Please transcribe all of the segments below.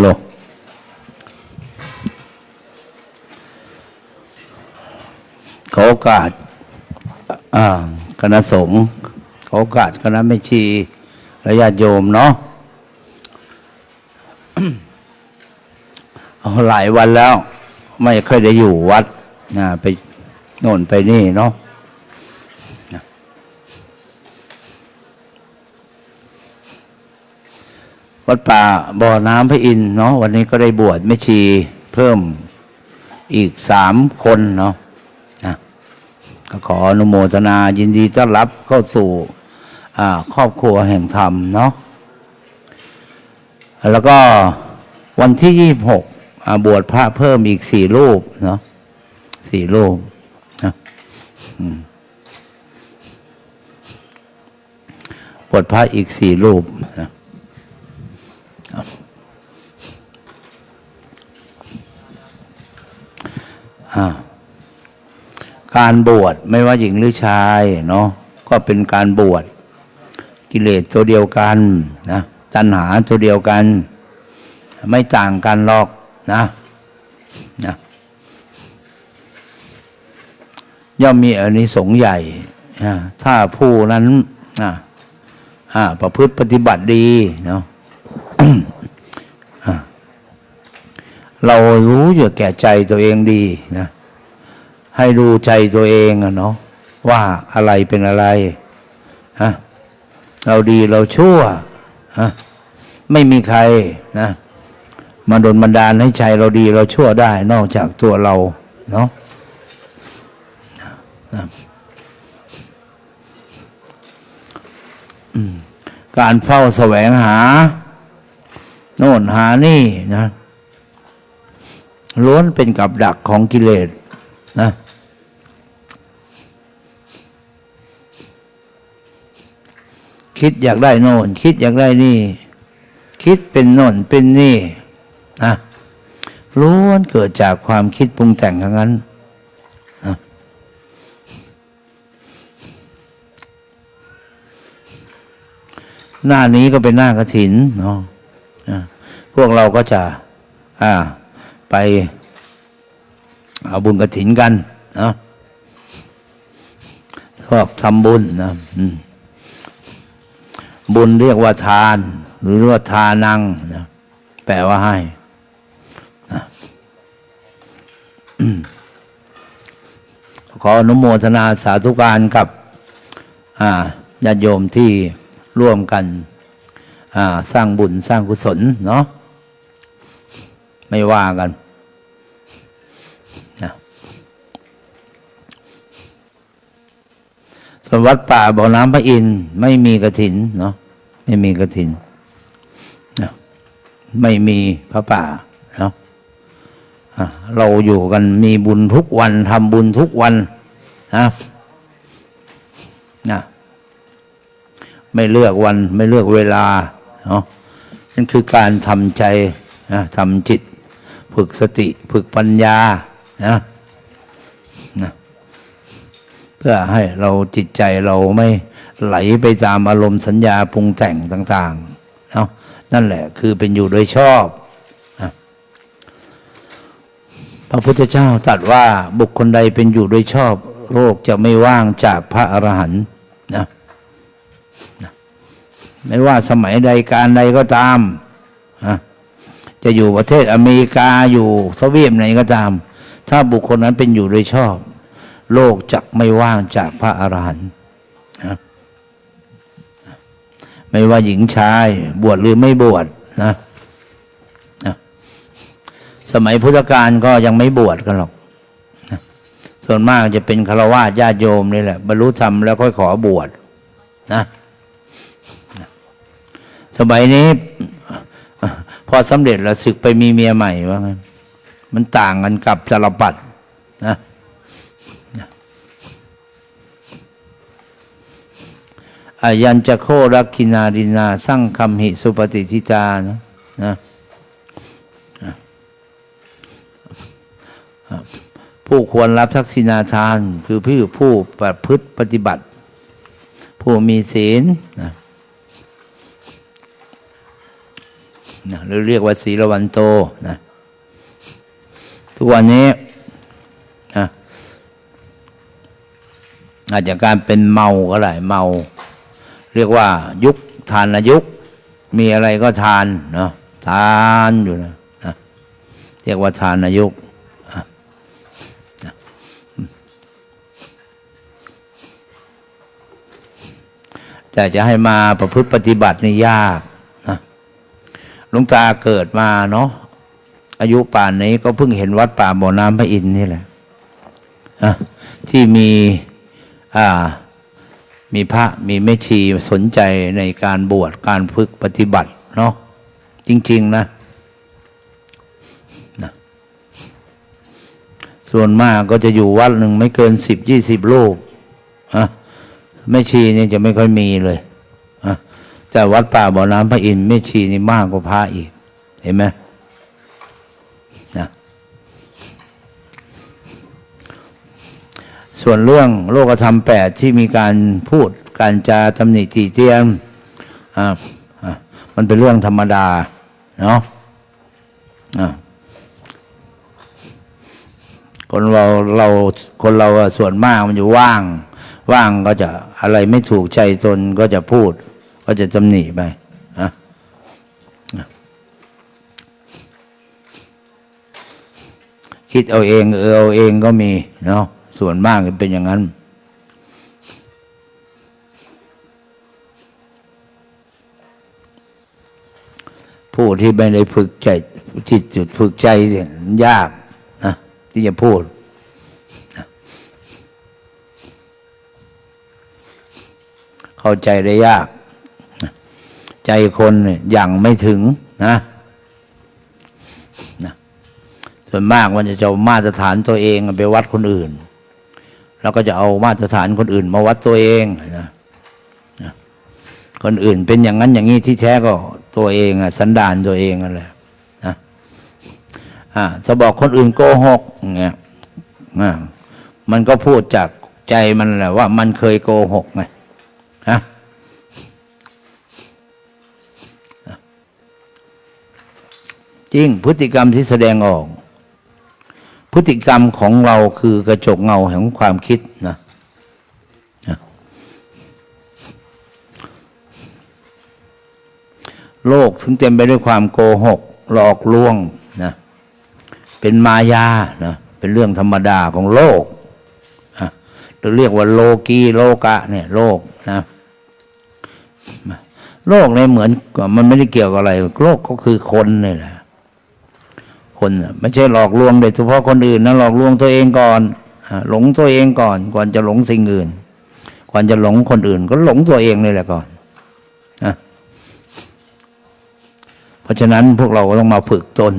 โลก ขอโอกาสอ่าคณะสงฆ์ขอโอกาสคณะแม่ชีและญาติโยมเนาะหลายวันแล้ว ไม่เคยได้อยู่วัดนะไปโน่นไปนี่เนาะ วัดป่าบ่อน้ำพระอินเนาะวันนี้ก็ได้บวชแม่ชีเพิ่มอีกสามคนเนาะนะก็ขออนุโมทนายินดีต้อนรับเข้าสู่ครอบครัวแห่งธรรมเนาะแล้วก็วันที่ยี่หกบวชพระเพิ่มอีกสี่รูปเนาะสี่รูปนะบวชพระอีกสี่รูปนะ การบวชไม่ว่าหญิงหรือชายเนาะก็เป็นการบวชกิเลสตัวเดียวกันนะตัณหาตัวเดียวกัน ไม่ต่างกันหรอกนะนะย่อมมีอานิสงส์ใหญ่ถ้าผู้นั้นอ่าอ่าประพฤติปฏิบัติดีเนาะ เรารู้อยู่แก่ใจตัวเองดีนะให้ดูใจตัวเองอะเนาะว่าอะไรเป็นอะไรฮะเราดีเราชั่วฮะไม่มีใครนะมาดนบันดาลให้ใจเราดีเราชั่วได้ นอกจากตัวเราเนาะนะการเฝ้าแสวงหา โน่นหานี่นะล้วนเป็นกับดักของกิเลสนะคิดอยากได้โน่น คิดอยากได้นี่ คิดเป็นโน่นเป็นนี่นะล้วนเกิดจากความคิดปรุงแต่งทั้งนั้นนะหน้านี้ก็เป็นหน้ากระถินเนาะนะ พวกเราก็จะอ่าไปเอาบุญกระถินกันนะชอบทำบุญนะบุญเรียกว่าทาน หรือว่าทานังนะแปลว่าให้นะขออนุโมทนาสาธุการกับญาติโยมที่ร่วมกัน สร้างบุญสร้างกุศลเนาะไม่ว่ากันนะส่วนวัดป่าบ่อน้ำพระอินไม่มีกระถินเนาะไม่มีกระถินนะไม่มีพระป่าเนาะเราอยู่กันมีบุญทุกวันทำบุญทุกวันนะนะไม่เลือกวันไม่เลือกเวลา เนาะนั่นคือการทำใจนะทำจิต ฝึกสติฝึกปัญญานะนะเพื่อให้เราจิตใจเราไม่ไหลไปตามอารมณ์สัญญาปรุงแต่งต่างๆเนาะนั่นแหละคือเป็นอยู่โดยชอบนะพระพุทธเจ้าตรัสว่าบุคคลใดเป็นอยู่โดยชอบ โรคจะไม่ว่างจากพระอรหันต์นะนะ ไม่ว่าสมัยใดการใดก็ตามจะอยู่ประเทศอเมริกาอยู่สวีปไหนก็ตาม ถ้าบุคคลนั้นเป็นอยู่โดยชอบ โลกจะไม่ว่างจากพระอรหันต์ไม่ว่าหญิงชาย บวชหรือไม่บวชนะสมัยพุทธกาลก็ยังไม่บวชกันหรอก ส่วนมากจะเป็นฆราวาสญาติโยมนี่แหละ บรรลุธรรมแล้วค่อยขอบวชนะ สมัยนี้ พอสำเร็จแล้วศึกไปมีเมียใหม่ว่างั้นมันต่างกันกับจรปัดนะอายัญจะโครักคินาดินา สร้างคำหิสุปฏิทิตานะนะผู้ควรรับทักษิณาทาน คือผู้ผู้ประพฤติปฏิบัติ ผู้มีศีลนะ นะหรือเรียกว่าศีลวันโตนะทุกวันนี้นะอาจจะการเป็นเมาก็ได้เมา เรียกว่า ยุคทานยุค มีอะไรก็ทานเนาะทานอยู่นะนะเรียกว่าทานยุคอะนะแต่จะให้มาประพฤติปฏิบัตินี่ยาก ลุงตาเกิดมาเนาะอายุป่านนี้ก็เพิ่งเห็นวัดป่าบ่อน้ำพระอินทร์นี่แหละอะที่มีอ่ามีพระมีแม่ชีสนใจในการบวชการฝึกปฏิบัติเนาะจริง ๆ นะนะ ส่วนมากก็จะอยู่วัดหนึ่งไม่เกินสิบยี่สิบรูปอะแม่ชีนี่ยจะไม่ค่อยมีเลยอ แต่วัดป่าบ่อน้ำพระอินทร์แม่ชีนี่มากกว่าพระอีก เห็นไหมนะส่วนเรื่องโลกธรรมแปดที่มีการพูดการจาตำหนิตีเตียนอ่ามันเป็นเรื่องธรรมดา เนาะอ่าคนเราเราคนเราส่วนมากมันอยู่ว่าง ว่างก็จะอะไรไม่ถูกใจตนก็จะพูด ก็จะตำหนิไปนะคิดเอาเองเออเอาเองก็มีเนาะส่วนมากเป็นอย่างนั้น ผู้ที่ไม่ได้ฝึกใจจิตจุดฝึกใจยากนะที่จะพูดเข้าใจได้ยาก ใจคนเนี่ยยังไม่ถึงนะนะส่วนมากมันจะจะเอามาตรฐานตัวเองไปวัดคนอื่น แล้วก็จะเอามาตรฐานคนอื่นมาวัดตัวเองนะนะคนอื่นเป็นอย่างนั้นอย่างนี้ที่แท้ก็ตัวเองอะสันดานตัวเองอะไรนะอ่าจะบอกคนอื่นโกหกเงี้ยอ่ามันก็พูดจากใจมันแหละว่ามันเคยโกหกไง จริงพฤติกรรมที่แสดงออก พฤติกรรมของเราคือกระจกเงาแห่งความคิดนะนะโลกถึงเต็มไปด้วยความโกหก หลอกลวงนะเป็นมายานะเป็นเรื่องธรรมดาของโลกนะเราเรียกว่าโลกีโลกะเนี่ยโลกนะโลกเนี่ยเหมือนมันไม่ได้เกี่ยวกับอะไร โลกก็คือคนนี่แหละ คนไม่ใช่หลอกลวงโดยเฉพาะคนอื่นนะหลอกลวงตัวเองก่อนหลงตัวเองก่อน ก่อนจะหลงสิ่งอื่น ก่อนจะหลงคนอื่น ก็หลงตัวเองนี่แหละก่อนนะเพราะฉะนั้นพวกเราก็ต้องมาฝึกตน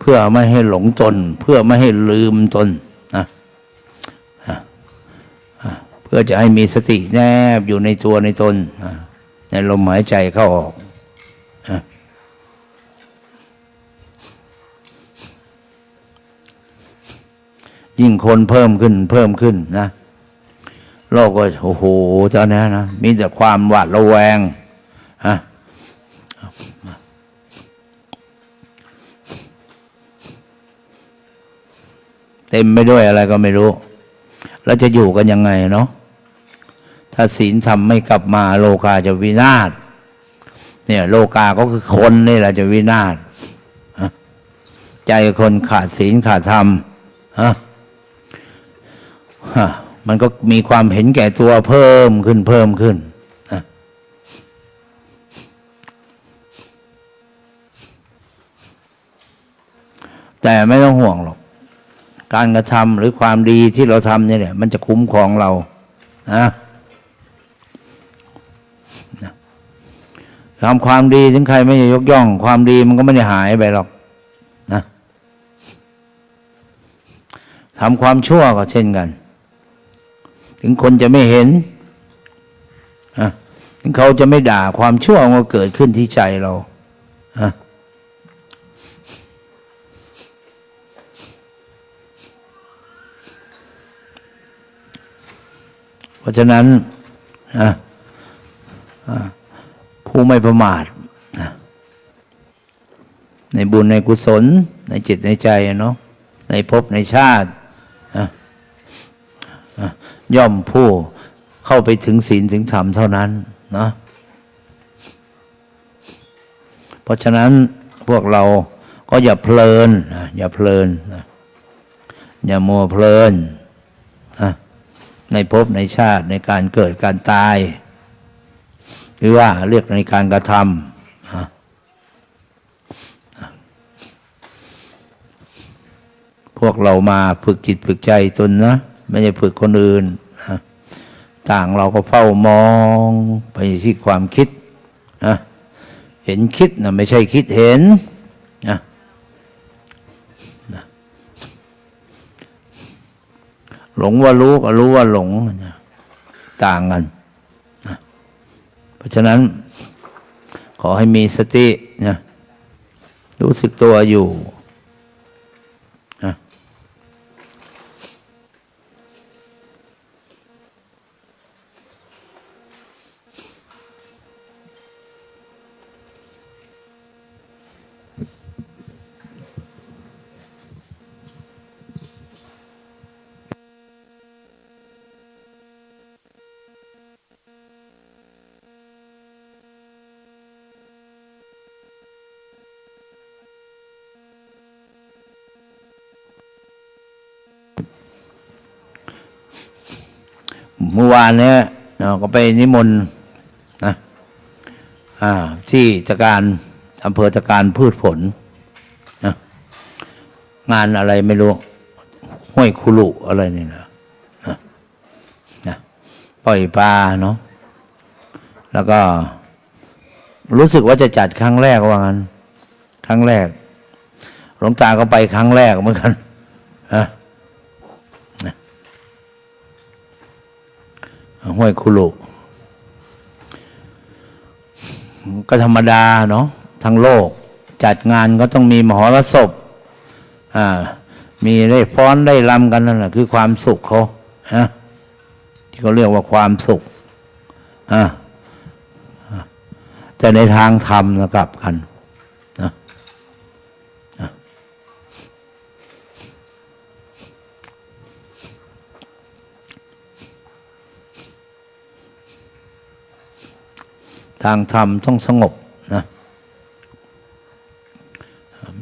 เพื่อไม่ให้หลงตน เพื่อไม่ให้ลืมตนนะะะเพื่อจะให้มีสติแนบอยู่ในตัวในตนในลมหายใจเข้าออก ยิ่งคนเพิ่มขึ้น เพิ่มขึ้นนะโลกก็โอ้โหตอนนี้นะมีแต่ความหวาดระแวงฮะเต็มไปด้วยอะไรก็ไม่รู้ แล้วจะอยู่กันยังไงเนาะถ้าศีลธรรมไม่กลับมาโลกาจะวินาศเนี่ยโลกาก็คือคนนี่แหละจะวินาศใจคนขาดศีลขาดธรรมฮะ มันก็มีความเห็นแก่ตัวเพิ่มขึ้นเพิ่มขึ้นนะแต่ไม่ต้องห่วงหรอก การกระทำหรือความดีที่เราทำเนี่ยแหละมันจะคุ้มครองเรานะนะทำความดีถึงใครไม่ยกย่อง ความดีมันก็ไม่ได้หายไปหรอกนะทำความชั่วก็เช่นกัน ถึงคนจะไม่เห็นถึงเขาจะไม่ด่าความชั่วมันก็เกิดขึ้นที่ใจเราเพราะฉะนั้นผู้ไม่ประมาทในบุญในกุศล ในจิตในใจเนาะในภพในชาติ ย่อมผู้เข้าไปถึงศีลถึงธรรมเท่านั้นนะเพราะฉะนั้นพวกเราก็อย่าเพลินอย่าเพลินอย่ามัวเพลินนะในภพในชาติในการเกิดการตาย หรือว่าเรียกในการกระทำนะพวกเรามาฝึกจิตฝึกใจตนนะ ไม่ใช่ฝึกคนอื่นนะต่างเราก็เฝ้ามองไปที่ความคิดนะเห็นคิดนะไม่ใช่คิดเห็นนะหลงว่ารู้ก็รู้ว่าหลงนต่างกันนะเพราะฉะนั้น ขอให้มีสตินะรู้สึกตัวอยู่ เมื่อวานเนี้ยเราก็ไปนิมนต์นะที่ตะการอำเภอตะการพืชผลนะงานอะไรไม่รู้ห้วยคุลุอะไรนี่นะนะนะปล่อยปลาเนาะแล้วก็รู้สึกว่าจะจัดครั้งแรกว่างั้น ครั้งแรก หลวงตาก็ไปครั้งแรกเหมือนกันนะ ห้วยคุลุก็ธรรมดาเนาะทั้งโลก จัดงานก็ต้องมีมหรสพอ่า มีได้ฟ้อนได้รำกันนั่นแหละคือความสุขเขาฮะที่เขาเรียกว่าความสุขอ่าแต่ในทางธรรมนะกลับกันนะ ทางธรรมต้องสงบนะ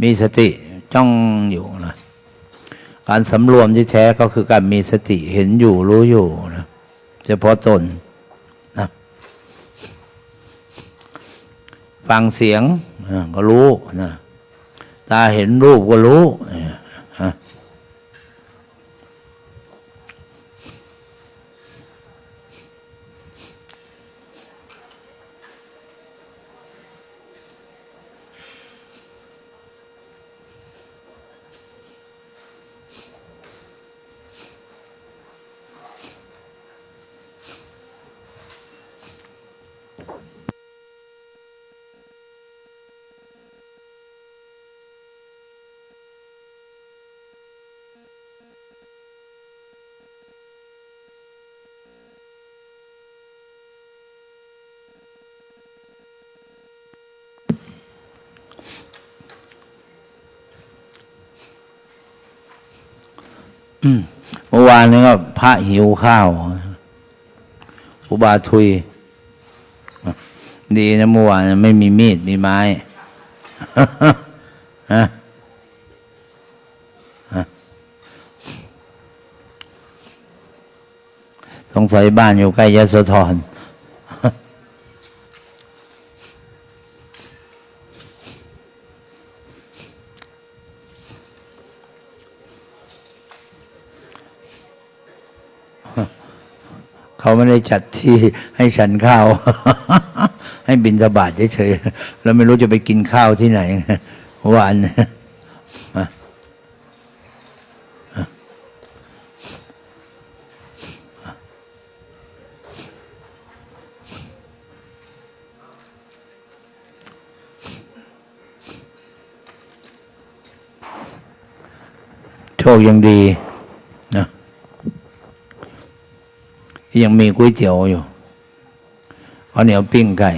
มีสติจ้องอยู่นะการสำรวมที่แท้ก็คือการมีสติเห็นอยู่รู้อยู่นะเฉพาะตนนะฟังเสียงก็รู้นะตาเห็นรูปก็รู้ เมื่อวานนี้ก็พระหิวข้าว อุบาทุย ดีนะเมื่อวานไม่มีมีดมีไม้ฮะฮะสงสัยบ้านอยู่ใกล้ยะโสธร เขาไม่ได้จัดที่ให้ฉันข้าว ให้บินสบาทเฉยๆแล้วไม่รู้จะไปกินข้าวที่ไหนหวานโชคยังดีนะ ยังมีก๋วยเตี๋ยวอยู่ข้าวเหนียวปิ้งไก่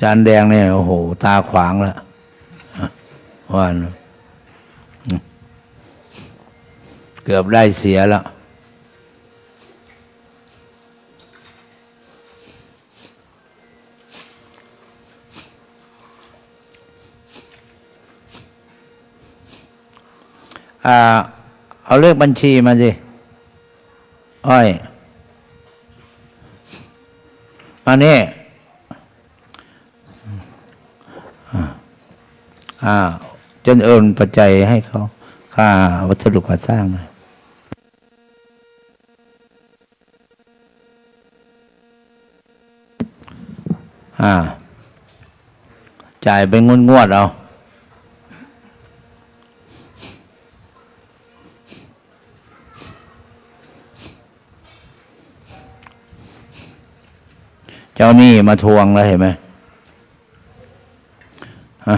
จานแดงเนี่ยโอ้โห ตาขวางแล้วอะว่านะเกือบได้เสียแล้วอ่าเอาเลขบัญชีมาสิ อ้อยมานี่อ่าอ่าจนเอิญปัจจัยให้เขา ค่าวัสดุก่อสร้างนะอ่า จ่ายเป็นงวดงวดๆเอา จ้าหนี้มาทวงแล้วเห็นไหมฮะ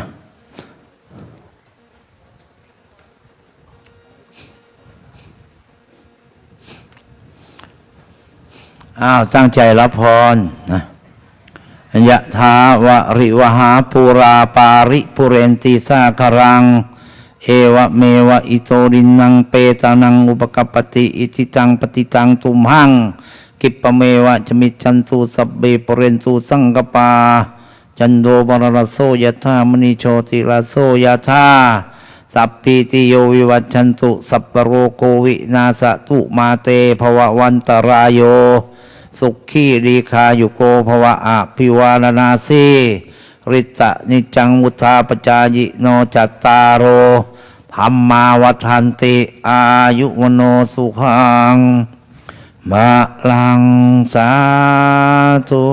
อ้าว ตั้งใจรับพรนะยะทาวะริวหาปูราปาริปุเรนติสาคารัง เอวะเมวะอิโตรินังเปตานังอุปกปปติ อิจิตังปฏิตังตุมหัง กิปเมวะจะมิจันตุสัพเบปเรนตุสังกปา จันโดบรรโสยะธามณิโชติราโสยะธาสัพพิติโยวิวัชันตุสัพพะโรโควินาสตุมาเตภวะวันตรายโย สุขีรีคายุโกภวะอะพิวารณาสีริตะนิจังมุทาปจายิโนจัตตารโรพัมมาวัฏันติอายุวโนสุขัง บะลังสาธุ